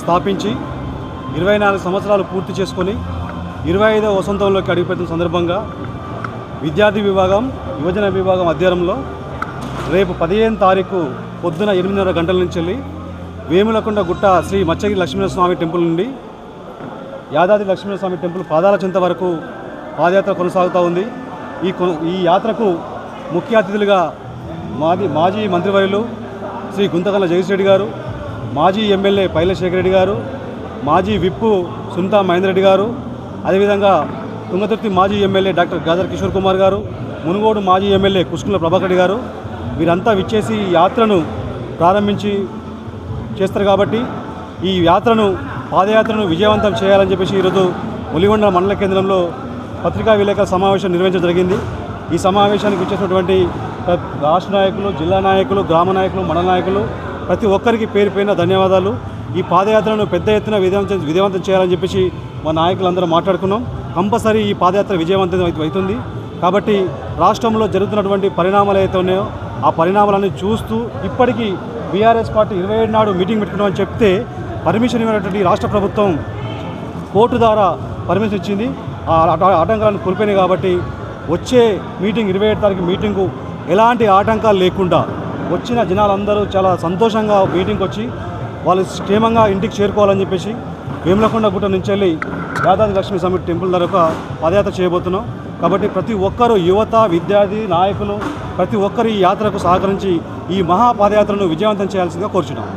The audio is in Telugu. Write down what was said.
స్థాపించి ఇరవై నాలుగు సంవత్సరాలు పూర్తి చేసుకొని ఇరవై ఐదవ వసంతంలోకి అడుగుపెట్టిన సందర్భంగా విద్యార్థి విభాగం యువజన విభాగం అధ్యయనంలో రేపు పదిహేను తారీఖు పొద్దున ఎనిమిదిన్నర గంటల నుంచి వెళ్ళి వేములకొండ గుట్ట శ్రీ మచ్చగిరి లక్ష్మీనరస్వామి టెంపుల్ నుండి యాదాద్రి లక్ష్మీనరస్వామి టెంపుల్ పాదాల చింత వరకు పాదయాత్ర కొనసాగుతూ ఉంది. ఈ ఈ యాత్రకు ముఖ్య అతిథులుగా మాది మాజీ మంత్రివర్యులు శ్రీ గుంతకల్ల జగదీష్ గారు మాజీ ఎమ్మెల్యే పైలశేఖర్ రెడ్డి గారు మాజీ విప్పు సునీతా మహేందర్ రెడ్డి గారు అదేవిధంగా తుంగతుర్తి మాజీ ఎమ్మెల్యే డాక్టర్ గాదర్ కిషోర్ కుమార్ గారు మునుగోడు మాజీ ఎమ్మెల్యే కుష్కుల ప్రభాకర్ రెడ్డి గారు వీరంతా విచ్చేసి యాత్రను ప్రారంభించి చేస్తారు కాబట్టి ఈ యాత్రను పాదయాత్రను విజయవంతం చేయాలని చెప్పేసి ఈరోజు ములిగొండ మండల కేంద్రంలో పత్రికా విలేకరుల సమావేశం నిర్వహించడం జరిగింది. ఈ సమావేశానికి వచ్చేసినటువంటి రాష్ట్ర నాయకులు జిల్లా నాయకులు గ్రామ నాయకులు మండల నాయకులు ప్రతి ఒక్కరికి పేరు పైన ధన్యవాదాలు. ఈ పాదయాత్రను పెద్ద ఎత్తున విజయవంతం విజయవంతం చేయాలని చెప్పేసి మా నాయకులందరూ మాట్లాడుకున్నాం. కంపల్సరీ ఈ పాదయాత్ర విజయవంతం అవుతుంది. కాబట్టి రాష్ట్రంలో జరుగుతున్నటువంటి పరిణామాలు అయితే ఉన్నాయో ఆ పరిణామాలన్నీ చూస్తూ ఇప్పటికీ బీఆర్ఎస్ పార్టీ ఇరవై ఏడు నాడు మీటింగ్ పెట్టుకున్నామని చెప్తే పర్మిషన్ ఇవ్వనటువంటి రాష్ట్ర ప్రభుత్వం కోర్టు ద్వారా పర్మిషన్ ఇచ్చింది. ఆ ఆట- ఆటంకాలను కోల్పోయినాయి కాబట్టి వచ్చే మీటింగ్ ఇరవై ఏడు తారీఖు మీటింగు ఎలాంటి ఆటంకాలు లేకుండా వచ్చిన జనాలందరూ చాలా సంతోషంగా మీటింగ్కి వచ్చి వాళ్ళు క్షేమంగా ఇంటికి చేరుకోవాలని చెప్పేసి వేములకొండ గుట్ట నుంచి వెళ్ళి యాదాద్రి లక్ష్మీ సమిట్ టెంపుల్ దగ్గర పాదయాత్ర చేయబోతున్నాం. కాబట్టి ప్రతి ఒక్కరూ యువత విద్యార్థి నాయకులు ప్రతి ఒక్కరు ఈ యాత్రకు సహకరించి ఈ మహా పాదయాత్రను విజయవంతం చేయాల్సిందిగా కోరుచున్నాం.